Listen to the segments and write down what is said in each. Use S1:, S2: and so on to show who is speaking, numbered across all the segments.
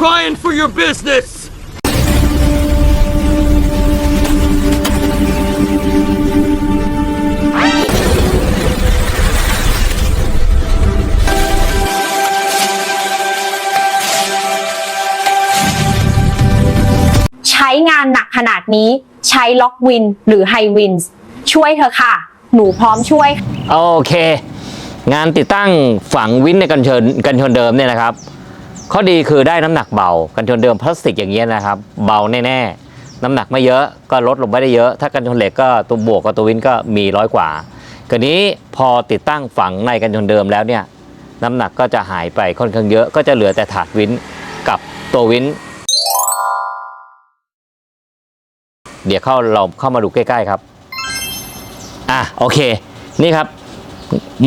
S1: trying for your business!
S2: ใช้งานหนักขนาดนี้ใช้ล็อกวินหรือไฮวินส์ช่วยเธอะค่ะ หนูพร้อมช่วย
S3: โอเค งานติดตั้งฝังวินในกันชนกันชนเดิมเนี่ยนะครับ ข้อดีคือได้น้ำหนักเบา กันชนเดิมพลาสติกอย่างเงี้ยนะครับ เบาแน่ๆ น้ำหนักไม่เยอะก็ลดลงไม่ได้เยอะ ถ้ากันชนเหล็กก็ตัวบวกกับตัววินก็มีร้อยกว่าคราวนี้พอติดตั้งฝังในกันชนเดิมแล้วเนี่ยน้ำหนักก็จะหายไปค่อนข้างเยอะก็จะเหลือแต่ถาดวินกับตัววินเดี๋ยวเข้าเราเข้ามาดูใกล้ๆครับ อะโอเค นี่ครับ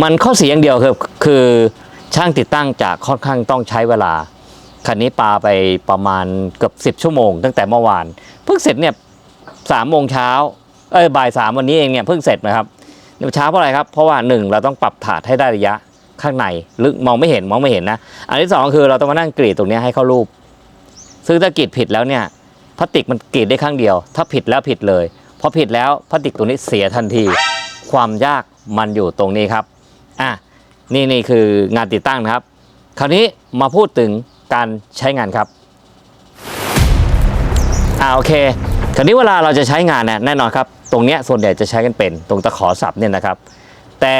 S3: มันข้อเสียอย่างเดียวคือคือ ช่างติดตั้งจะค่อนข้างต้องใช้เวลา คันนี้ปาไปประมาณเกือบ 10 ชั่วโมง ตั้งแต่เมื่อวาน เพิ่งเสร็จเนี่ยสามโมงเช้าเอ้ยบ่ายสามวันนี้เองเนี่ยเพิ่งเสร็จนะครับเช้าเพราะอะไรครับ เพราะว่าหนึ่งเราต้องปรับถาดให้ได้ระยะข้างในลึกมองไม่เห็นมองไม่เห็นนะ อันที่สองคือเราต้องมานั่งกรีดตรงนี้ให้เข้ารูป ซึ่งถ้ากรีดผิดแล้วเนี่ยพลาสติกมันกรีดได้ข้างเดียว ถ้าผิดแล้วผิดเลยพอผิดแล้วพลาสติกตัวนี้เสียทันที ความยากมันอยู่ตรงนี้ครับอะ นี่นี่คืองานติดตั้งนะครับ คราวนี้มาพูดถึงการใช้งานครับอ่าโอเคคราวนี้เวลาเราจะใช้งานเนี่ยแน่นอนครับ ตรงเนี้ยส่วนใหญ่จะใช้กันเป็น ตรงตะขอสับเนี่ยนะครับ แต่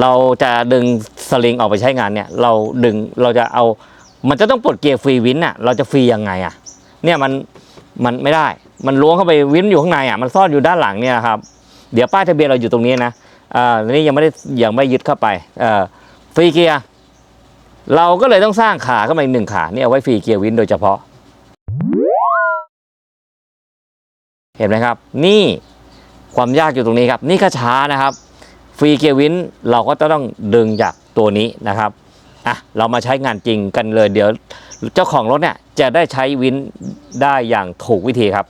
S3: เราจะดึงสลิงออกไปใช้งานเนี่ยเราดึงเราจะเอา มันจะต้องปลดเกียร์ฟรีวินอะเราจะฟรียังไงอะเนี่ยมันมันไม่ได้ มันล้วงเข้าไปวินอยู่ข้างในอะมันซ่อนอยู่ด้านหลังเนี่ยครับ เดี๋ยวป้ายทะเบียนเราอยู่ตรงนี้นะ อ่าอันนี้ยังไม่ได้ยังไม่ยึดเข้าไปอ่อฟรีเกียร์เราก็เลยต้องสร้างขาเข้ามาอีกหนึ่งขาเนี่ยเอาไว้ฟรีเกียร์วินโดยเฉพาะ เห็นไหมครับ นี่ความยากอยู่ตรงนี้ครับ นี่ก็ช้านะครับ ฟรีเกียร์วินเราก็จะต้องดึงจากตัวนี้นะครับอะเรามาใช้งานจริงกันเลยเดี๋ยว เจ้าของรถเนี่ยจะได้ใช้วินได้อย่างถูกวิธีครับ